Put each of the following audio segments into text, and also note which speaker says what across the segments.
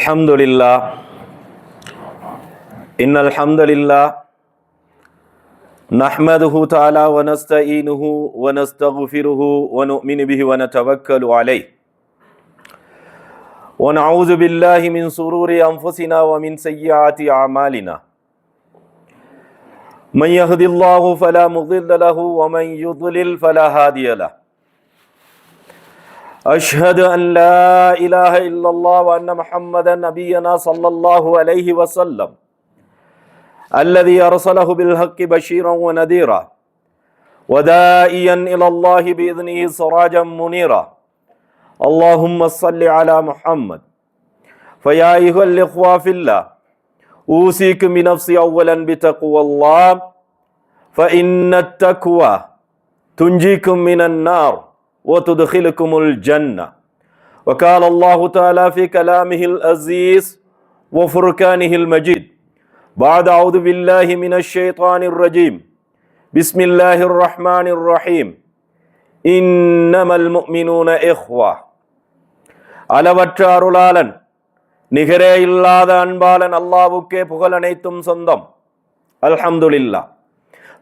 Speaker 1: الحمد لله إن الحمد لله نحمده تعالى ونستعينه ونستغفره ونؤمن به ونتوكل عليه. ونعوذ بالله من سرور أنفسنا ومن سيئات أعمالنا. من يهد الله فلا مضل له ومن يضلل فلا هادي له. أشهد أن لا إله إلا الله وأن محمدا نبينا صلى الله عليه وسلم. الذي أرسله بالحق بشيرا ونذيرا ودائيا إلى الله بإذنه سراجا منيرا. اللهم صل على محمد. فيا أيها الإخوة في الله أوصيكم بنفسي أولا بتقوى الله فإن التقوى تنجيكم من النار. وتدخلكم الجنة وقال الله تعالى في كلامه العزيز وفركانه المجيد بعد أعوذ بالله من الشيطان الرجيم بسم الله الرحمن الرحيم إنما المؤمنون إخوة அளவற்ற அருளாளன் நிகரே இல்லாத அன்பாளன் அல்லாவுக்கே புகழ் அனைத்தும் சொந்தம் அல்ஹம்துலில்லா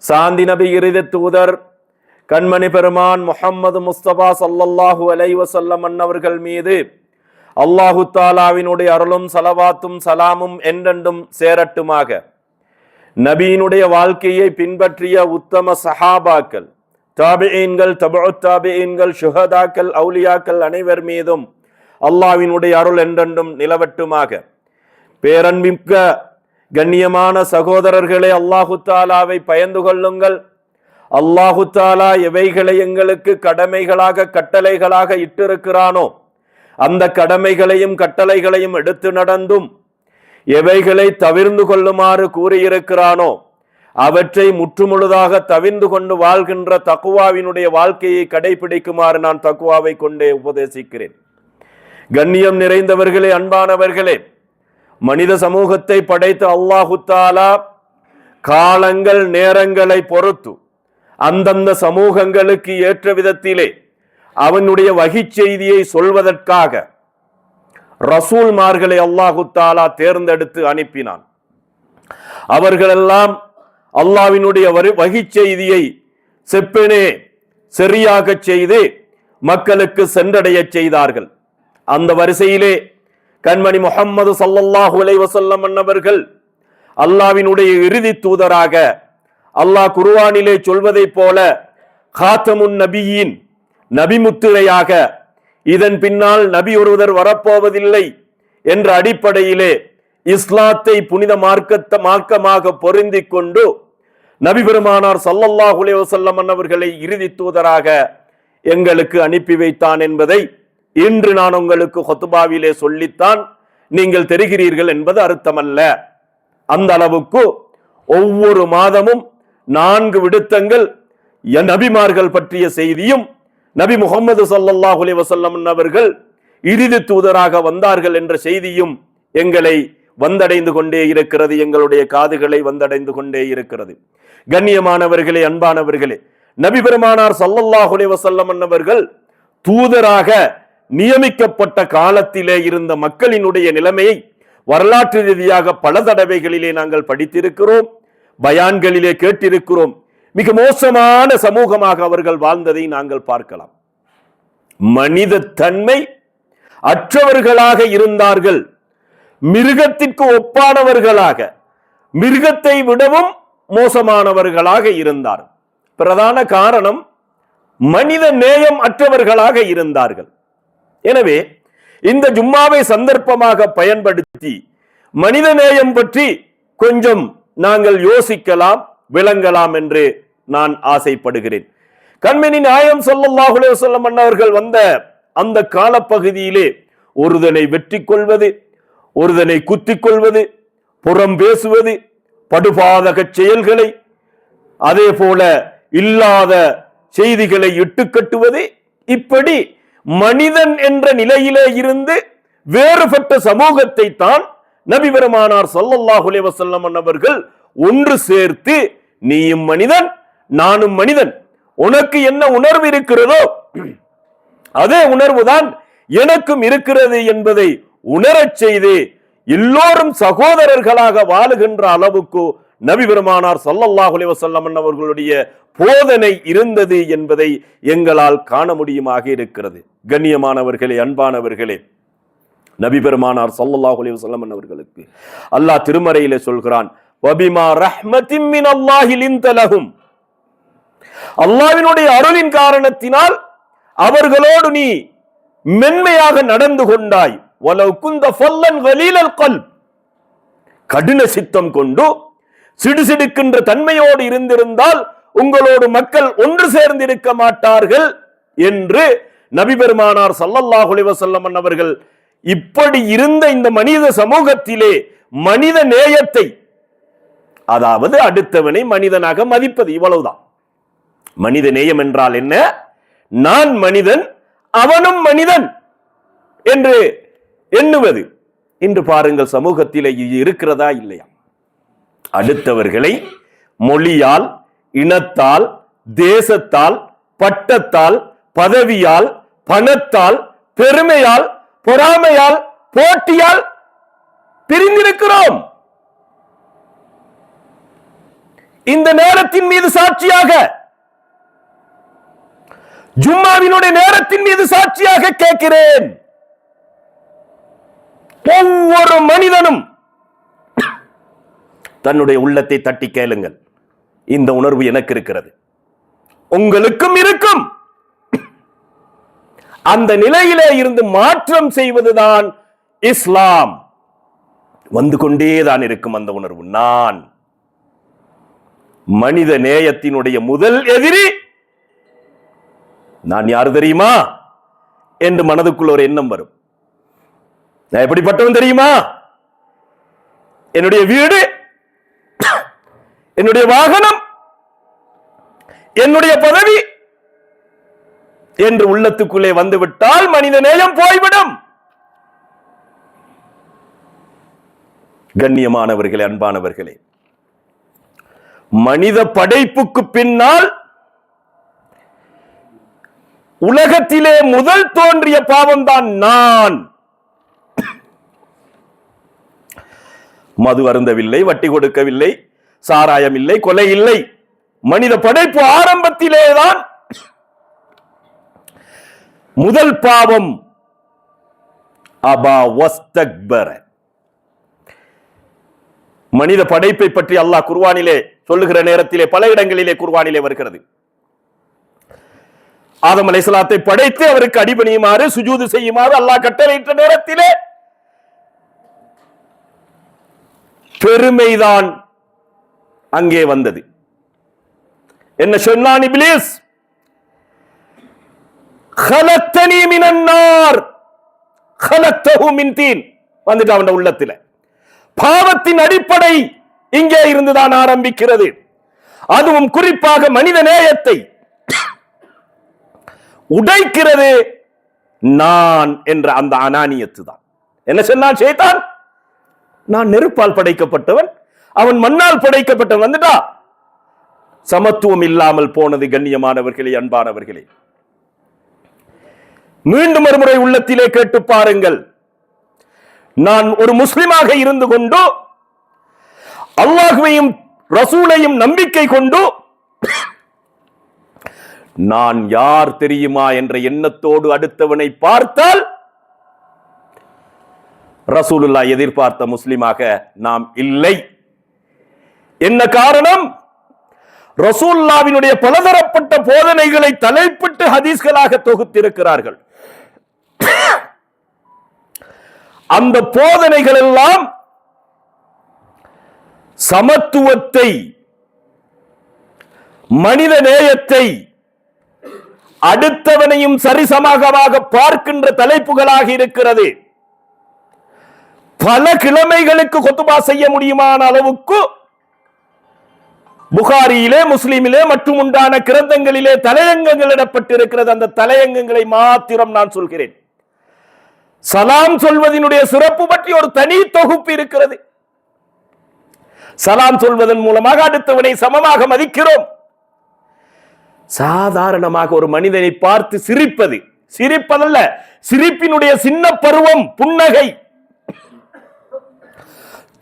Speaker 1: சாந்தி நபி இறுதி தூதர் கண்மணி பெருமான் முஹம்மது முஸ்தபா சல்லல்லாஹு அலைவசல்லம் அன்னவர்கள் மீது அல்லாஹு தாலாவினுடைய அருளும் சலவாத்தும் சலாமும் என்றென்றும் சேரட்டுமாக. நபியினுடைய வாழ்க்கையை பின்பற்றிய உத்தம சஹாபாக்கள் தாபியீன்கள் தபு தாபியீன்கள் சுஹதாக்கள் அவுலியாக்கள் அனைவர் மீதும் அல்லாவினுடைய அருள் என்றென்றும் நிலவட்டுமாக. பேரன்மிக்க கண்ணியமான சகோதரர்களே அல்லாஹு தாலாவை பயந்து கொள்ளுங்கள். அல்லாஹு தாலா எவைகளை எங்களுக்கு கடமைகளாக கட்டளைகளாக இட்டிருக்கிறானோ அந்த கடமைகளையும் கட்டளைகளையும் எடுத்து நடந்தும் எவைகளை தவிர்ந்து கொள்ளுமாறு கூறியிருக்கிறானோ அவற்றை முற்றுமுழுதாக தவிர்ந்து கொண்டு வாழ்கின்ற தக்குவாவினுடைய வாழ்க்கையை கடைபிடிக்குமாறு நான் தக்குவாவை கொண்டே உபதேசிக்கிறேன். கண்ணியம் நிறைந்தவர்களே அன்பானவர்களே மனித சமூகத்தை படைத்த அல்லாஹு தாலா காலங்கள் நேரங்களை பொறுத்து அந்தந்த சமூகங்களுக்கு ஏற்ற விதத்திலே அவனுடைய வகி செய்தியை சொல்வதற்காக ரசூல்மார்களை அல்லாஹு தாலா தேர்ந்தெடுத்து அனுப்பினான். அவர்களெல்லாம் அல்லாவினுடைய வகி செய்தியை செப்பனே சரியாக செய்து மக்களுக்கு சென்றடைய செய்தார்கள். அந்த வரிசையிலே கண்மணி முகம்மது சல்லல்லாஹு அலை வசல்லம் அன்னவர்கள் அல்லாவினுடைய இறுதி தூதராக அல்லாஹ் குருவானிலே சொல்வதைப் போல காத்தமுன் நபியின் நபிமுத்திரையாக இதன் பின்னால் நபி ஒருவர் வரப்போவதில்லை என்ற அடிப்படையிலே இஸ்லாத்தை புனித மார்க்கத்த மார்க்கமாக பொருந்தி கொண்டு நபி பெருமானார் சல்லல்லாஹ் வசல்லம் அன்னவர்களை இறுதி தூதராக எங்களுக்கு அனுப்பி வைத்தான் என்பதை இன்று நான் உங்களுக்கு ஹொத்துபாவிலே சொல்லித்தான். நீங்கள் தெரிகிறீர்கள் என்பது அர்த்தமல்ல. அந்த அளவுக்கு ஒவ்வொரு மாதமும் நான்கு விடுத்தங்கள். என் நபிமார்கள் பற்றிய செய்தியும் நபி முகமது சல்லாஹ் அலி வசல்லம் அவர்கள் இறுதி தூதராக வந்தார்கள் என்ற செய்தியும் எங்களை வந்தடைந்து கொண்டே இருக்கிறது எங்களுடைய காதுகளை வந்தடைந்து கொண்டே இருக்கிறது. கண்ணியமானவர்களே அன்பானவர்களே நபி பெருமானார் சல்லல்லாஹ் அலி வசல்லம் அவர்கள் தூதராக நியமிக்கப்பட்ட காலத்திலே இருந்த மக்களினுடைய நிலைமையை வரலாற்று ரீதியாக பல தடவைகளிலே நாங்கள் படித்திருக்கிறோம். பயான்களிலே கேட்டிருக்கிறோம். மிக மோசமான சமூகமாக அவர்கள் வாழ்ந்ததை நாங்கள் பார்க்கலாம். மனித தன்மை அற்றவர்களாக இருந்தார்கள். மிருகத்திற்கு ஒப்பானவர்களாக மிருகத்தை விடவும் மோசமானவர்களாக இருந்தார். பிரதான காரணம் மனித நேயம் அற்றவர்களாக இருந்தார்கள். எனவே இந்த ஜும்மாவை சந்தர்ப்பமாக பயன்படுத்தி மனித நேயம் பற்றி கொஞ்சம் நாங்கள் யோசிக்கலாம் விளங்கலாம் என்று நான் ஆசைப்படுகிறேன். கண்மணி நாயம் சொல்லல்லாஹுலே சொல்லம் அண்ணவர்கள் வந்த அந்த காலப்பகுதியிலே ஒருதனை வெற்றி கொள்வது ஒருதனை குத்திக் கொள்வது புறம் பேசுவது படுபாதக செயல்களை அதே போல இல்லாத செய்திகளை இட்டுக்கட்டுவது இப்படி மனிதன் என்ற நிலையிலே இருந்து வேறுபட்ட சமூகத்தை தான் நபி பெருமானார் சொல்லல்லாஹுலே வசல்லம் அவர்கள் ஒன்று சேர்த்து நீயும் மனிதன் நானும் மனிதன் உனக்கு என்ன உணர்வு இருக்கிறதோ அதே உணர்வுதான் எனக்கும் இருக்கிறது என்பதை உணரச் செய்து எல்லோரும் சகோதரர்களாக வாழுகின்ற அளவுக்கு நபி பெருமானார் ஸல்லல்லாஹு அலைஹி அவர்களுடைய போதனை இருந்தது என்பதை எங்களால் காண முடியுமாக இருக்கிறது. கண்ணியமானவர்களே அன்பானவர்களே நபி பெருமானார் ஸல்லல்லாஹு அலைஹி அவர்களுக்கு. அல்லாஹ் திருமறையிலே சொல்கிறான் வபிமா ரஹ்மத்தின் மின் அல்லாஹிலின் தலகும் லஹும் அருளின் காரணத்தினால் அவர்களோடு நீ மென்மையாக நடந்து கொண்டாய். வலவ் குந்த ஃபல்லன் கலீலல் கடின சித்தம் கொண்டு சிடுசிடுக்கின்ற தன்மையோடு இருந்திருந்தால் உங்களோடு மக்கள் ஒன்று சேர்ந்திருக்க மாட்டார்கள் என்று நபி பெருமானார் ஸல்லல்லாஹு அலைஹி அவர்கள் இப்படி இருந்த இந்த மனித சமூகத்திலே மனித நேயத்தை அதாவது அடுத்தவனை மனிதனாக மதிப்பது இவ்வளவுதான். மனித நேயம் என்றால் என்ன? நான் மனிதன் அவனும் மனிதன் என்று எண்ணுவது. இன்று பாருங்கள் சமூகத்திலே இது இருக்கிறதா இல்லையா? அடுத்தவர்களை மொழியால் இனத்தால் தேசத்தால் பட்டத்தால் பதவியால் பணத்தால் பெருமையால் பொறாமையால் போட்டியால் பிரிந்திருக்கிறோம். இந்த நேரத்தின் மீது சாட்சியாக ஜும்மாவினுடைய நேரத்தின் மீது சாட்சியாக கேட்கிறேன். ஒவ்வொரு மனிதனும் தன்னுடைய உள்ளத்தை தட்டி கேளுங்கள். இந்த உணர்வு எனக்கு இருக்கிறது. உங்களுக்கும் இருக்கும். அந்த நிலையிலே இருந்து மாற்றம் செய்வதுதான் இஸ்லாம். வந்து கொண்டேதான் இருக்கும் அந்த உணர்வு. நான் மனித நேயத்தினுடைய முதல் எதிரி. நான் யாரு தெரியுமா? என்று மனதுக்குள்ள ஒரு எண்ணம் வரும். நான் எப்படிப்பட்டவன் தெரியுமா? என்னுடைய வீடு. என்னுடைய வாகனம். என்னுடைய பதவி. என்று உள்ளத்துக்குள்ளே வந்துவிட்டால் மனித நேயம் போய்விடும். கண்ணியமானவர்களே அன்பானவர்களே மனித படைப்புக்கு பின்னால் உலகத்திலே முதல் தோன்றிய பாவம் தான் நான். மது அருந்தவில்லை வட்டி கொடுக்கவில்லை சாராயம் இல்லை கொலை இல்லை. மனித படைப்பு ஆரம்பத்திலேதான் முதல் பாவம் அபா வஸ்தக்பர. மனித படைப்பை பற்றி அல்லாஹ் குர்வானிலே சொல்லுகிற நேரத்திலே பல இடங்களிலே குர்வானிலே வருகிறது. ஆதம் அலைசலாத்தை படைத்து அவருக்கு அடிபணியுமாறு சுஜூது செய்யுமாறு அல்லாஹ் கட்டளையிட்ட நேரத்திலே பெருமைதான் அங்கே வந்தது. என்ன சொன்னான் இபிலிஸ்? ஹலத்தனி மினன்னார் ஹலத்தகு மின் தீன் வந்துட்டு அவன் உள்ளத்துல. பாவத்தின் அடிப்படை இங்கே இருந்துதான் ஆரம்பிக்கிறது. அதுவும் குறிப்பாக மனித நேயத்தை உடைக்கிறது நான் என்ற அந்த அனானியத்து தான் என்ன சொன்னான் சேத்தான்? நான் நெருப்பால் படைக்கப்பட்டவன். அவன் மண்ணால் படைக்கப்பட்டவன். வந்துட்டா? சமத்துவம் இல்லாமல் போனது கண்ணியமானவர்களே அன்பானவர்களே. மீண்டும் ஒருமுறை உள்ளத்திலே கேட்டு பாருங்கள். நான் ஒரு முஸ்லிமாக இருந்து கொண்டு அல்லாஹுவையும் ரசூலையும் நம்பிக்கை கொண்டு நான் யார் தெரியுமா என்ற எண்ணத்தோடு அடுத்தவனை பார்த்தால் ரசூலுல்லா எதிர்பார்த்த முஸ்லிமாக நாம் இல்லை. என்ன காரணம்? ரசூல்லாவினுடைய பலதரப்பட்ட போதனைகளை தலைப்பிட்டு ஹதீஸ்களாக தொகுத்திருக்கிறார்கள். அந்த போதனைகள் எல்லாம் சமத்துவத்தை மனித நேயத்தை அடுத்தவனையும் சரிசமமாக பார்க்கின்ற தலைப்புகளாக இருக்கிறது. பல கிழமைகளுக்கு கொத்துபா செய்ய முடியுமான அளவுக்கு புகாரியிலே முஸ்லீமிலே மற்றும் உண்டான கிரந்தங்களிலே தலையங்கங்கள் இடப்பட்டிருக்கிறது. அந்த தலையங்கங்களை மாத்திரம் நான் சொல்கிறேன். சலாம் சொல்வதனுடைய சிறப்பு பற்றி ஒரு தனி தொகுப்பு இருக்கிறது. சலாம் சொல்வதன் மூலமாக அடுத்தவனை சமமாக மதிக்கிறோம். சாதாரணமாக ஒரு மனிதனை பார்த்து சிரிப்பது சிரிப்பதல்ல சிரிப்பினுடைய சின்ன பருவம் புன்னகை.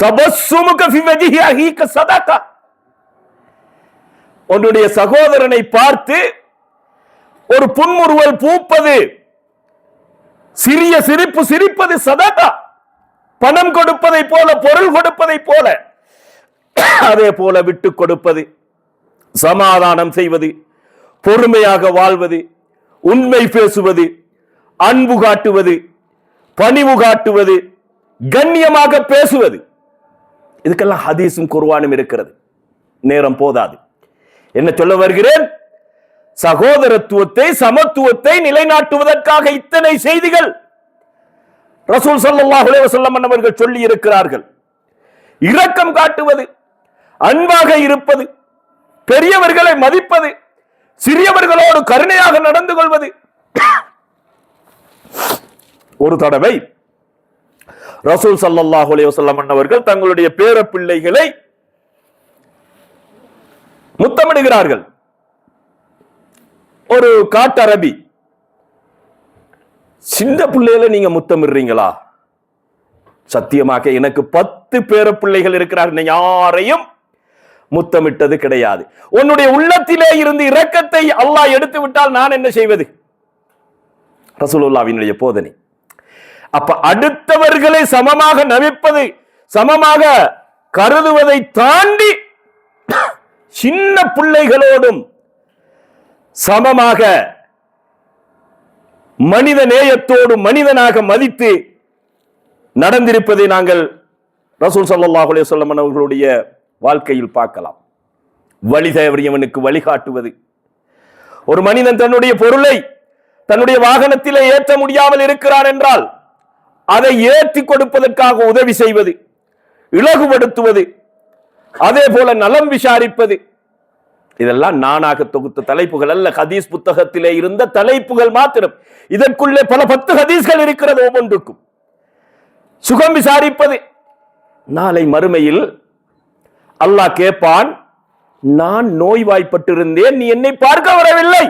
Speaker 1: தபஸ்ஸுமுக உன்னுடைய சகோதரனை பார்த்து ஒரு புன்முறுவல் பூப்பது சிறிய சிரிப்பு சிரிப்பது சதகா பணம் கொடுப்பதை போல பொருள் கொடுப்பதை போல. அதே போல விட்டு கொடுப்பது சமாதானம் செய்வது பொறுமையாக வாழ்வது உண்மை பேசுவது அன்பு காட்டுவது பணிவு காட்டுவது கண்ணியமாக பேசுவது. இதுக்கெல்லாம் ஹதீஸும் குர்வானும் இருக்கிறது. நேரம் போதாது. என்ன சொல்ல வருகிறேன்? சகோதரத்துவத்தை சமத்துவத்தை நிலைநாட்டுவதற்காக இத்தனை செய்திகள் ரசூல் ஸல்லல்லாஹு அலைஹி அவர்கள் சொல்லி இருக்கிறார்கள் இரக்கம் காட்டுவது அன்பாக இருப்பது பெரியவர்களை மதிப்பது சிறியவர்களோடு கருணையாக நடந்து கொள்வது ஒரு தடவை ரசூல் ஸல்லல்லாஹு அலைஹி அவர்கள் தங்களுடைய பேர பிள்ளைகளை முத்தமிடுகிறார்கள். ஒரு காட்டரபி. சின்ன பிள்ளையில நீங்க முத்தமிடுறீங்களா? சத்தியமாக எனக்கு பத்து பேர பிள்ளைகள் இருக்கிறார்கள். யாரையும் முத்தமிட்டது கிடையாது. உன்னுடைய உள்ளத்திலே இருந்து இரக்கத்தை அல்லாஹ் எடுத்து விட்டால் நான் என்ன செய்வது? ரசூலுல்லாவினுடைய போதனை. அப்ப அடுத்தவர்களை சமமாக நவிப்பது சமமாக கருதுவதை தாண்டி சின்ன பிள்ளைகளோடும் சமமாக மனித நேயத்தோடு மனிதனாக மதித்து நடந்திருப்பதை நாங்கள் ரசூல் ஸல்லல்லாஹு அலைஹி அவர்களுடைய வாழ்க்கையில் பார்க்கலாம். வழி தேவரியவனுக்கு வழிகாட்டுவது ஒரு மனிதன் தன்னுடைய பொருளை தன்னுடைய வாகனத்திலே ஏற்ற முடியாமல் இருக்கிறான் என்றால் அதை ஏற்றி கொடுப்பதற்காக உதவி செய்வது இலகுபடுத்துவது அதே போல நலம் விசாரிப்பது இதெல்லாம் நானாக தொகுத்த தலைப்புகள் அல்ல. ஹதீஸ் புத்தகத்திலே இருந்த தலைப்புகள் மாத்திரம். இதற்குள்ளே பல பத்து ஹதீஸ்கள் இருக்கிறது ஒவ்வொன்றுக்கும். சுகம் விசாரிப்பது. நாளை மறுமையில் அல்லாஹ் கேட்பான் நான் நோய்வாய்ப்பட்டிருந்தேன் நீ என்னை பார்க்க வரவில்லை.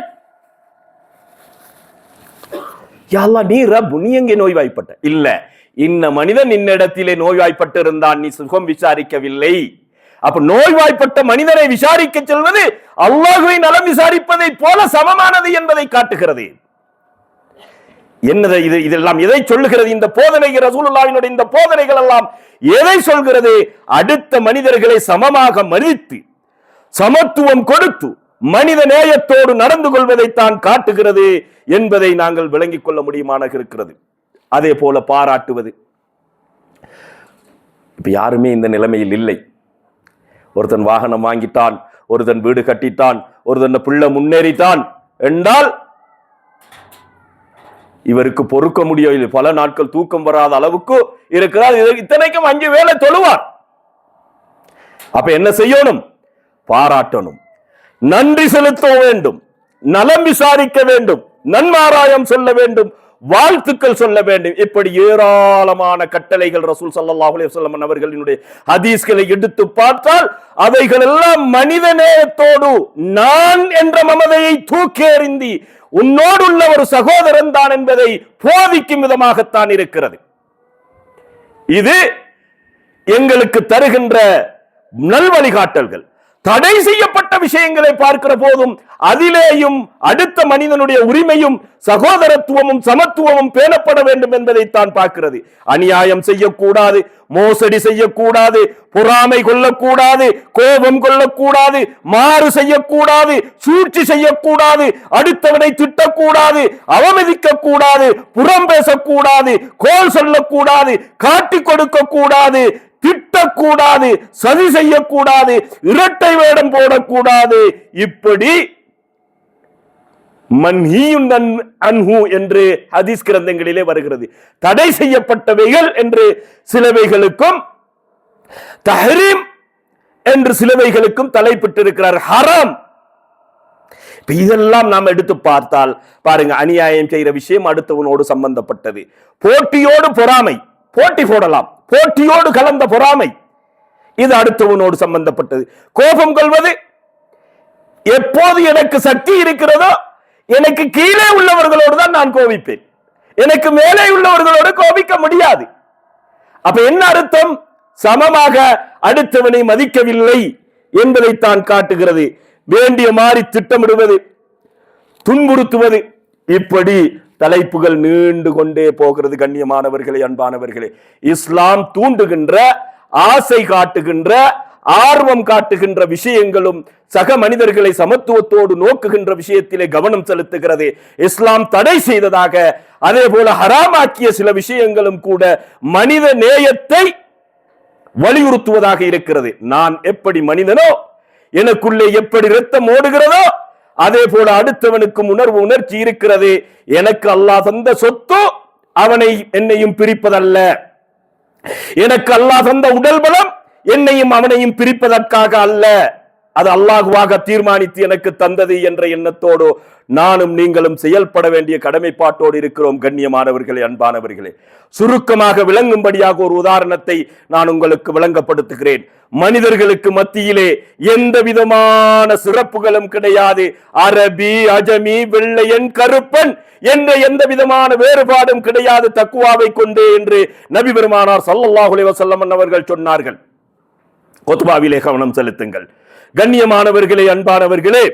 Speaker 1: யா நீ ரப் நீ எங்கே நோய்வாய்ப்பட்ட? இல்ல. இன்ன மனிதன் இன்னிடத்திலே நோய்வாய்ப்பட்டு இருந்தான் நீ சுகம் விசாரிக்கவில்லை. அப்ப நோய்வாய்ப்பட்ட மனிதனை விசாரிக்க செல்வது அல்லாஹுவை நலம் விசாரிப்பதை போல சமமானது என்பதை காட்டுகிறது. என்னது இது? இதெல்லாம் எதை சொல்லுகிறது? இந்த போதனை ரசூலுல்லாவினுடைய இந்த போதனைகள் எல்லாம் எதை சொல்கிறது? அடுத்த மனிதர்களை சமமாக மதித்து சமத்துவம் கொடுத்து மனித நேயத்தோடு நடந்து கொள்வதை தான் காட்டுகிறது என்பதை நாங்கள் விளங்கிக் கொள்ள முடியுமான இருக்கிறது. அதே போல பாராட்டுவது. இப்ப யாருமே இந்த நிலைமையில் இல்லை. ஒருத்தன் வாகனம் வாங்கிட்டான் ஒருத்தன் வீடு கட்டிட்டான் ஒருத்தன் பிள்ளை முன்னேறிட்டான். என்றால் இவருக்கு பொறுக்க முடியவில்லை பல நாட்கள் தூக்கம் வராத அளவுக்கு இருக்கிறார். இத்தனைக்கும் அஞ்சு வேலை தொழுவார். அப்ப என்ன செய்யணும்? பாராட்டணும். நன்றி செலுத்த வேண்டும். நலம் விசாரிக்க வேண்டும். நன்மாராயம் சொல்ல வேண்டும். வாழ்த்துக்கள் சொல்ல வேண்டும். இப்படி ஏராளமான கட்டளைகள் ரசூல் சல்லாஹ் அலைஹி அவர்களினுடைய ஹதீஸ்களை எடுத்து பார்த்தால் அவைகள் எல்லாம் மனித நேயத்தோடு நான் என்ற மமதையை தூக்கி எறிந்தி உன்னோடு உள்ள ஒரு சகோதரன் தான் என்பதை போதிக்கும் விதமாகத்தான் இருக்கிறது. இது எங்களுக்கு தருகின்ற நல்வழிகாட்டல்கள். தடை செய்யப்பட்ட விஷயங்களை பார்க்கிற போதும் அதிலேயும் அடுத்த மனிதனுடைய உரிமையும் சகோதரத்துவமும் சமத்துவமும் பேணப்பட வேண்டும் என்பதைத்தான் பார்க்கிறது. அநியாயம் செய்யக்கூடாது மோசடி செய்யக்கூடாது பொறாமை கொள்ளக்கூடாது கோபம் கொள்ளக்கூடாது மாறு செய்யக்கூடாது சூழ்ச்சி செய்யக்கூடாது அடுத்தவனை திட்டக்கூடாது அவமதிக்க கூடாது புறம் பேசக்கூடாது கோல் சொல்லக்கூடாது காட்டிக் கொடுக்க கூடாது திட்டக்கூடாது சதி செய்யக்கூடாது இரட்டை வேடம் போடக்கூடாது. இப்படி அன்- அன்ஹு என்று ஹதீஸ் கிரந்தங்களிலே வருகிறது. தடை செய்யப்பட்டவைகள் என்று சிலவைகளுக்கும் தஹரீம் என்று சிலவைகளுக்கும் தலைப்பிட்டிருக்கிறார். ஹராம். இதெல்லாம் நாம் எடுத்து பார்த்தால் பாருங்க அநியாயம் செய்கிற விஷயம் அடுத்தவனோடு சம்பந்தப்பட்டது. போட்டியோடு பொறாமை. போட்டி போடலாம். போட்டியோடு கலந்த பொறாமை. இது அடுத்தவனோடு சம்பந்தப்பட்டது. கோபம் கொள்வது எப்போது எனக்கு சக்தி இருக்கிறதோ எனக்கு கீழே உள்ளவர்களோடு தான் நான் கோபிப்பேன். எனக்கு மேலே உள்ளவர்களோடு கோபிக்க முடியாது. அப்ப என்ன அர்த்தம்? சமமாக அடுத்தவனை மதிக்கவில்லை என்பதைத்தான் காட்டுகிறது. வேண்டிய மாதிரி திட்டமிடுவது துன்புறுத்துவது இப்படி தலைப்புகள் நீண்டு கொண்டே போகிறது கண்ணியமானவர்களே அன்பானவர்களே. இஸ்லாம் தூண்டுகின்ற ஆசை காட்டுகின்ற ஆர்வம் காட்டுகின்ற விஷயங்களும் சக மனிதர்களை சமத்துவத்தோடு நோக்குகின்ற விஷயத்திலே கவனம் செலுத்துகிறது. இஸ்லாம் தடை செய்ததாக அதே போல ஹராமாக்கிய சில விஷயங்களும் கூட மனித நேயத்தை வலியுறுத்துவதாக இருக்கிறது. நான் எப்படி மனிதனோ எனக்குள்ளே எப்படி ரத்தம் ஓடுகிறதோ அதே போல அடுத்தவனுக்கும் உணர்வு உணர்ச்சி இருக்கிறது. எனக்கு அல்லாஹ் தந்த சொத்து அவனை என்னையும் பிரிப்பதல்ல. எனக்கு அல்லாஹ் தந்த உடல் பலம் என்னையும் அவனையும் பிரிப்பதற்காக அல்ல. அது அல்லாஹுவாக தீர்மானித்து எனக்கு தந்தது என்ற எண்ணத்தோடு நானும் நீங்களும் செயல்பட வேண்டிய கடமைப்பாட்டோடு இருக்கிறோம் கண்ணியமானவர்களே அன்பானவர்களே. சுருக்கமாக விளங்கும்படியாக ஒரு உதாரணத்தை நான் உங்களுக்கு விளங்கப்படுத்துகிறேன். மனிதர்களுக்கு மத்தியிலே எந்த விதமான சிறப்புகளும் கிடையாது. அரபி அஜமி வெள்ளையன் கருப்பன் என்ற எந்த விதமான வேறுபாடும் கிடையாது தக்குவாவை கொண்டே என்று நபி பெருமானார் சல்லாஹுலே அலைஹி அவர்கள் சொன்னார்கள். கொத்பாவிலே கவனம் செலுத்துங்கள். கண்ணியமானவர்களே அன்பானவர்களே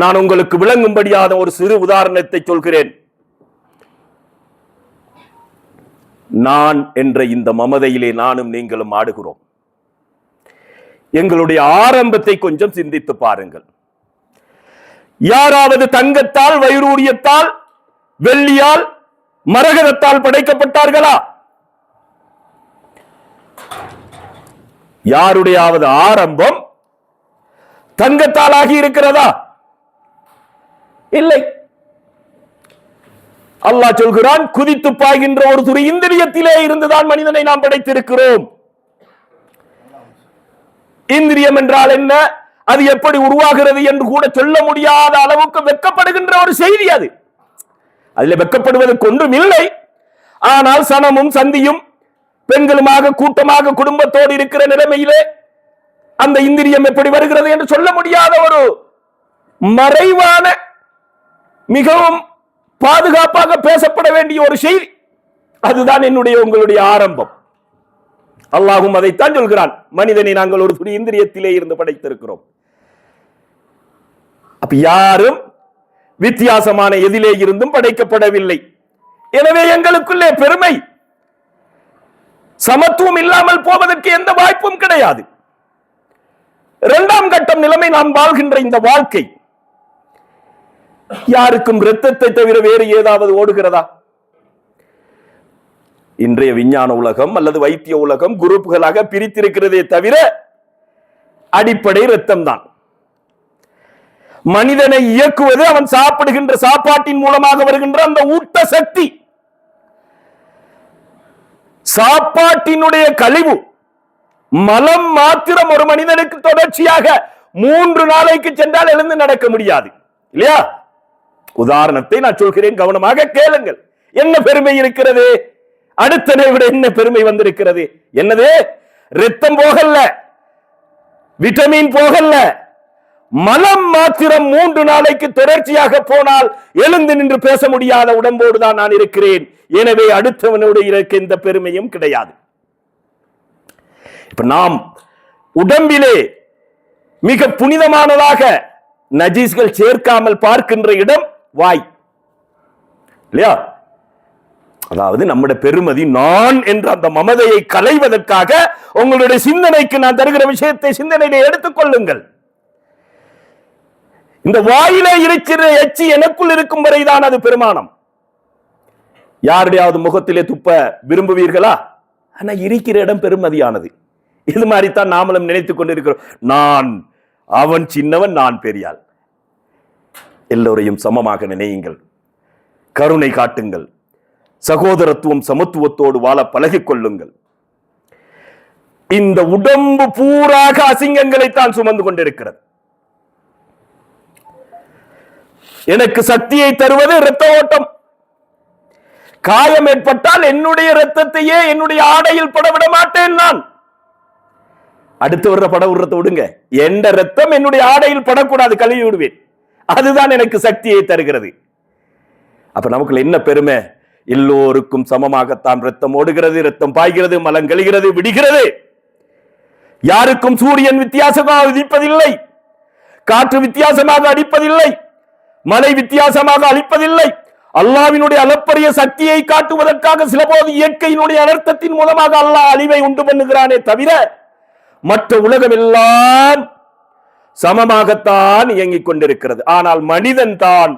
Speaker 1: நான் உங்களுக்கு விளங்கும்படியான ஒரு சிறு உதாரணத்தை சொல்கிறேன். நான் என்ற இந்த மமதையிலே நானும் நீங்களும் ஆடுகிறோம். எங்களுடைய ஆரம்பத்தை கொஞ்சம் சிந்தித்து பாருங்கள். யாராவது தங்கத்தால் வைரூரியத்தால் வெள்ளியால் மரகதத்தால் படைக்கப்பட்டார்களா? யாருடையாவது ஆரம்பம் தங்கத்தால் ஆகி இருக்கிறதா இல்லை. அல்லாஹ் சொல்கிறான் குதித்து பாய்கின்ற ஒரு துறை இந்திரியத்திலே இருந்துதான் மனிதனை நாம் படைத்திருக்கிறோம். இந்திரியம் என்றால் என்ன? அது எப்படி உருவாகிறது என்று கூட சொல்ல முடியாத அளவுக்கு வெட்கப்படுகின்ற ஒரு செய்தி அது. அதில் வெக்கப்படுவதற்கு ஒன்றும் இல்லை. ஆனால் சனமும் சந்தியும் பெண்களுமாக கூட்டமாக குடும்பத்தோடு இருக்கிற நிலைமையிலே அந்த இந்திரியம் எப்படி வருகிறது என்று சொல்ல முடியாத ஒரு மறைவான மிகவும் பாதுகாப்பாக பேசப்பட வேண்டிய ஒரு செய்தி. அதுதான் என்னுடைய உங்களுடைய ஆரம்பம். அல்லாஹும் அதைத்தான் சொல்கிறான். மனிதனை நாங்கள் ஒரு துணி இந்திரியத்திலே இருந்து படைத்திருக்கிறோம். அப்ப யாரும் வித்தியாசமான எதிலே இருந்தும் படைக்கப்படவில்லை. எனவே எங்களுக்குள்ளே பெருமை. சமத்துவம் இல்லாமல் போவதற்கு எந்த வாய்ப்பும் கிடையாது. இரண்டாம் கட்டம் நிலைமை நாம் வாழ்கின்ற இந்த வாழ்க்கை. யாருக்கும் இரத்தத்தை தவிர வேறு ஏதாவது ஓடுகிறதா? இன்றைய விஞ்ஞான உலகம் அல்லது வைத்திய உலகம் குரூப்புகளாக பிரித்திருக்கிறதே தவிர அடிப்படை ரத்தம் தான் மனிதனை இயக்குவது அவன் சாப்பிடுகின்ற சாப்பாட்டின் மூலமாக வருகின்ற அந்த ஊட்ட சக்தி. சாப்பாட்டினுடைய கழிவு மலம் மாத்திரம் ஒரு மனிதனுக்கு தொடர்ச்சியாக மூன்று நாளைக்கு சென்றால் எழுந்து நடக்க முடியாது. இல்லையா? உதாரணத்தை நான் சொல்கிறேன் கவனமாக கேளுங்கள். என்ன பெருமை இருக்கிறது? அடுத்தனை விட என்ன பெருமை வந்திருக்கிறது? என்னது? ரத்தம் போகல்ல விட்டமின் போகல்ல மனம் மாத்திரம் மூன்று நாளைக்கு தொடர்ச்சியாக போனால் எழுந்து நின்று பேச முடியாத உடம்போடு தான் நான் இருக்கிறேன். எனவே அடுத்தவனோடு இருக்க எந்த பெருமையும் கிடையாது. இப்ப நாம் உடம்பிலே மிக புனிதமானதாக நஜீஸ்கள் சேர்க்காமல் பார்க்கின்ற இடம் வாய். இல்லையா? அதாவது நம்முடைய பெருமதி நான் என்ற அந்த மமதையை களைவதற்காக உங்களுடைய சிந்தனைக்கு நான் தருகிற விஷயத்தை சிந்தனையில எடுத்துக் கொள்ளுங்கள் இந்த வாயிலே இருக்கிற எச்சி எனக்குள் இருக்கும் வரைதான் அது பெருமானம். யாருடையாவது முகத்திலே துப்ப விரும்புவீர்களா? ஆனா இருக்கிற இடம் பெருமதியானது. இது மாதிரி தான் நாமளும் நினைத்துக் கொண்டிருக்கிறோம். நான் அவன் சின்னவன் நான் பெரியாள். எல்லோரையும் சமமாக நினையுங்கள். கருணை காட்டுங்கள். சகோதரத்துவம் சமத்துவத்தோடு வாழ பழகிக் கொள்ளுங்கள் இந்த உடம்பு பூராக அசிங்கங்களைத்தான் சுமந்து கொண்டிருக்கிறது. எனக்கு சக்தியை தருவது இரத்த ஓட்டம். காயம் ஏற்பட்டால் என்னுடைய இரத்தத்தையே என்னுடைய ஆடையில் படவிட மாட்டேன் நான். அடுத்து வர்ற பட விடுறத விடுங்க. எந்த ரத்தம் என்னுடைய ஆடையில் படக்கூடாது கழுவி விடுவேன். அதுதான் எனக்கு சக்தியை தருகிறது. அப்ப நமக்குள்ள என்ன பெருமை? எல்லோருக்கும் சமமாகத்தான் ரத்தம் ஓடுகிறது ரத்தம் பாய்கிறது மலம் கழிகிறது விடுகிறது. யாருக்கும் சூரியன் வித்தியாசமாக விதிப்பதில்லை. காற்று வித்தியாசமாக அடிப்பதில்லை. மழை வித்தியாசமாக அளிப்பதில்லை அல்லாவினுடைய அளப்பரிய சக்தியை காட்டுவதற்காக சில போது இயற்கையினுடைய அனர்த்தத்தின் மூலமாக அல்லாஹ் அழிவை உண்டு பண்ணுகிறானே தவிர மற்ற உலகம் எல்லாம் சமமாகத்தான் இயங்கிக் கொண்டிருக்கிறது. ஆனால் மனிதன் தான்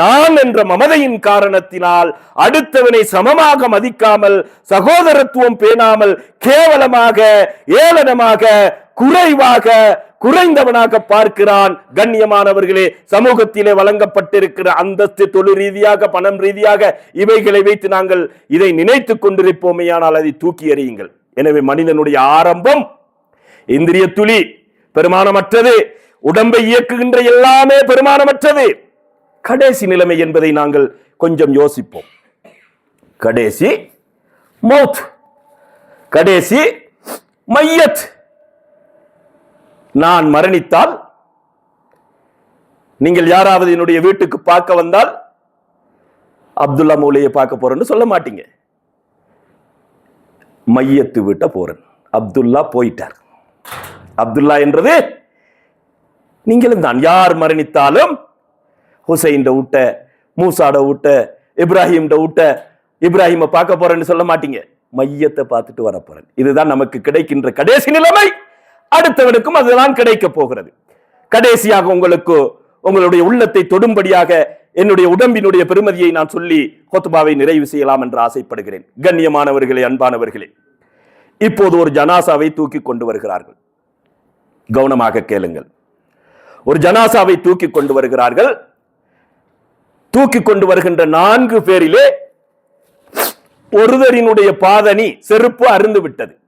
Speaker 1: நான் என்ற மமதையின் காரணத்தினால் அடுத்தவனை சமமாக மதிக்காமல் சகோதரத்துவம் பேணாமல் கேவலமாக ஏளனமாக குறைவாக குறைந்தவனாக பார்க்கிறான் கண்ணியமானவர்களே. சமூகத்திலே வழங்கப்பட்டிருக்கிற அந்தஸ்து தொழில் ரீதியாக பணம் ரீதியாக இவைகளை வைத்து நாங்கள் இதை நினைத்துக் கொண்டிருப்போமேயானால் அதை தூக்கி எறியுங்கள். எனவே மனிதனுடைய ஆரம்பம் இந்திரிய துளி பெருமானமற்றது. உடம்பை இயக்குகின்ற எல்லாமே பெருமானமற்றது. கடைசி நிலைமை என்பதை நாங்கள் கொஞ்சம் யோசிப்போம். கடைசி மவுத் கடைசி மையத். நான் மரணித்தால் நீங்கள் யாராவது என்னுடைய வீட்டுக்கு பார்க்க வந்தால் அப்துல்லா மௌலியை பார்க்க போறேன்னு சொல்ல மாட்டீங்க. மையத்து வீட்ட போறேன். அப்துல்லா போயிட்டார். அப்துல்லா என்றது நீங்களும் தான். யார் மரணித்தாலும்? ஹுசைன் விட்ட மூசாட விட்ட இப்ராஹிம் விட்ட இப்ராஹிமை பார்க்க போறேன்னு சொல்ல மாட்டீங்க. மையத்தை பார்த்துட்டு வர போறேன். இதுதான் நமக்கு கிடைக்கின்ற கடைசி நிலைமை. அடுத்தவனுக்கும் அதுதான் கிடைக்க போகிறது. கடைசியாக உங்களுக்கு உங்களுடைய உள்ளத்தை தொடும்படியாக என்னுடைய உடம்பினுடைய பெருமதியை நான் சொல்லி கொத்துபாவை நிறைவு செய்யலாம் என்று ஆசைப்படுகிறேன். கண்ணியமானவர்களே அன்பானவர்களே இப்போது ஒரு ஜனாசாவை தூக்கி கொண்டு வருகிறார்கள். கவனமாக கேளுங்கள். ஒரு ஜனாசாவை தூக்கி கொண்டு வருகிறார்கள். தூக்கி கொண்டு வருகின்ற நான்கு பேரிலே ஒருவரினுடைய பாதணி செருப்பு அருந்து விட்டது.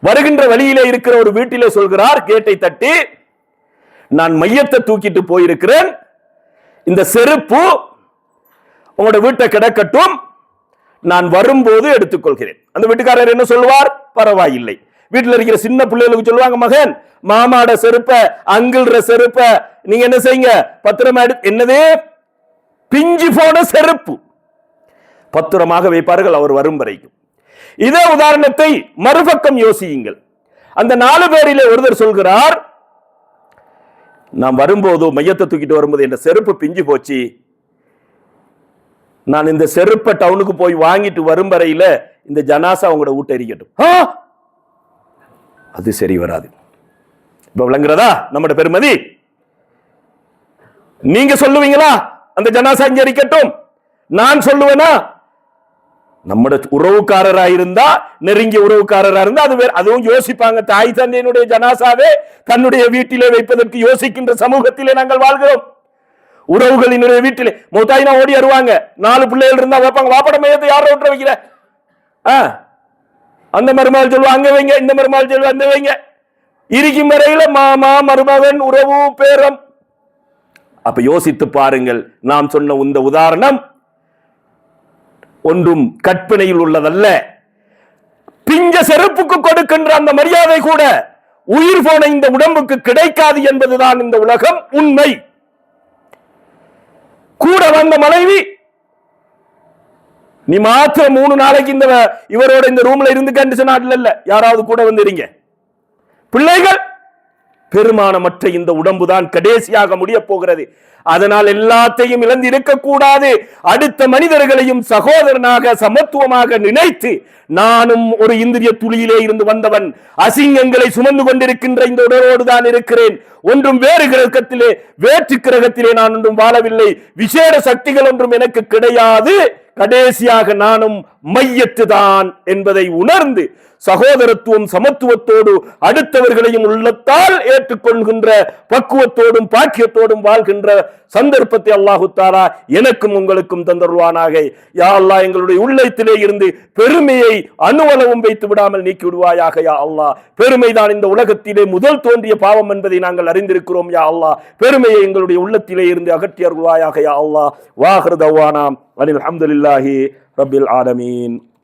Speaker 1: வருகின்ற வழியிலே இருக்கிற ஒரு வீட்டிலே சொல்கிறார் கேட்டை தட்டி நான் மையத்தை தூக்கிட்டு போயிருக்கிறேன். இந்த செருப்பு உங்களோட வீட்டை கிடக்கட்டும். நான் வரும்போது எடுத்துக்கொள்கிறேன். அந்த வீட்டுக்காரர் என்ன சொல்வார் பரவாயில்லை. வீட்டுல இருக்கிற சின்ன பிள்ளைகளுக்கு சொல்லுவாங்க மகன் மாமாட செருப்ப அங்கிள்ற செருப்ப நீங்க என்ன செய்யுங்க? பத்திரமா எடுத்து என்னதே? பிஞ்சு போன செருப்பு. பத்திரமாக வைப்பார்கள் அவர் வரும் வரைக்கும். இதே உதாரணத்தை மறுபக்கம் யோசியுங்கள். அந்த நாலு பேரிலே ஒருவர் சொல்கிறார் நான் வரும்போது மையத்தை தூக்கிட்டு வரும்போது என் செருப்பு பிஞ்சு போச்சு. நான் இந்த செருப்பை டவுனுக்கு போய் வாங்கிட்டு வரும் வரையில இந்த ஜனாசா உங்களோட வீட்டை எரிக்கட்டும் அது சரி வராது. இப்ப விளங்குறதா? நம்மட பெருமதி. நீங்க சொல்லுவீங்களா? அந்த ஜனாசா இங்க இருக்கட்டும். நான் சொல்லுவேனா? நம்மட உறவுக்காரரா இருந்தா நெருங்கிய உறவுக்காரரா இருந்தா அது அதுவும் யோசிப்பாங்க. தாய் தந்தையினுடைய ஜனாசாவே தன்னுடைய வீட்டிலே வைப்பதற்கு யோசிக்கின்ற சமூகத்திலே நாங்கள் வாழ்கிறோம். உறவுகளினுடைய வீட்டிலே மூத்தாயினா ஓடி வருவாங்க. நாலு பிள்ளைகள் இருந்தா வைப்பாங்க வாப்பட மையத்தை யார விட்டு வைக்கிற? ஆ, அந்த மருமாள் சொல்லுவா அங்க வைங்க இந்த மருமாள் சொல்லுவா அந்த வைங்க. இருக்கும் வரையில மாமா மருமகன் உறவு பேரம். அப்ப யோசித்து பாருங்கள் நாம் சொன்ன இந்த உதாரணம் ஒன்றும் கற்பனையில் உள்ளதல்ல. பிஞ்ச செருப்புக்கு கொடுக்கின்ற அந்த மரியாதை கூட உயிர் போன இந்த உடம்புக்கு கிடைக்காது என்பதுதான் இந்த உலகம் உண்மை. கூட வந்த மனைவி நீ மாத்திரம் மூணு நாளைக்கு இந்த இவரோட இந்த ரூம்ல இருந்து கண்டிஷன் இல்ல யாராவது கூட வந்துடுங்க பிள்ளைகள் பெருமானமற்ற இந்த உடம்புதான் கடைசியாக முடிய போகிறது. அதனால் எல்லாத்தையும் இழந்து இருக்கக்கூடாது அடுத்த மனிதர்களையும் சகோதரனாக சமத்துவமாக நினைத்து நானும் ஒரு இந்திரிய துளியிலே இருந்து வந்தவன் அசிங்கங்களை சுமந்து கொண்டிருக்கின்ற இந்த உடலோடு தான் இருக்கிறேன். ஒன்றும் வேறு கிரகத்திலே வேற்று கிரகத்திலே நான் ஒன்றும் வாழவில்லை. விசேட சக்திகள் ஒன்றும் எனக்கு கிடையாது. கடைசியாக நானும் மையத்துதான் என்பதை உணர்ந்து சகோதரத்துவம் சமத்துவத்தோடு அடுத்தவர்களையும் உள்ளத்தால் ஏற்றுக்கொள்கின்ற பக்குவத்தோடும் பாக்கியத்தோடும் வாழ்கின்ற சந்தர்ப்பத்தை அல்லாஹு தாரா எனக்கும் உங்களுக்கும் தந்தருவானாக யா அல்லா எங்களுடைய உள்ளத்திலே இருந்து பெருமையை அணுவளவும் வைத்து விடாமல் நீக்கி விடுவாயாக யா பெருமை பெருமைதான் இந்த உலகத்திலே முதல் தோன்றிய பாவம் என்பதை நாங்கள் அறிந்திருக்கிறோம் யா அல்லா பெருமையை எங்களுடைய உள்ளத்திலே இருந்து அகற்றியருள்வாயாக யா அல்லா வாஹர் தவானாம் அனில் அஹமதுல்லாஹி رب العالمين.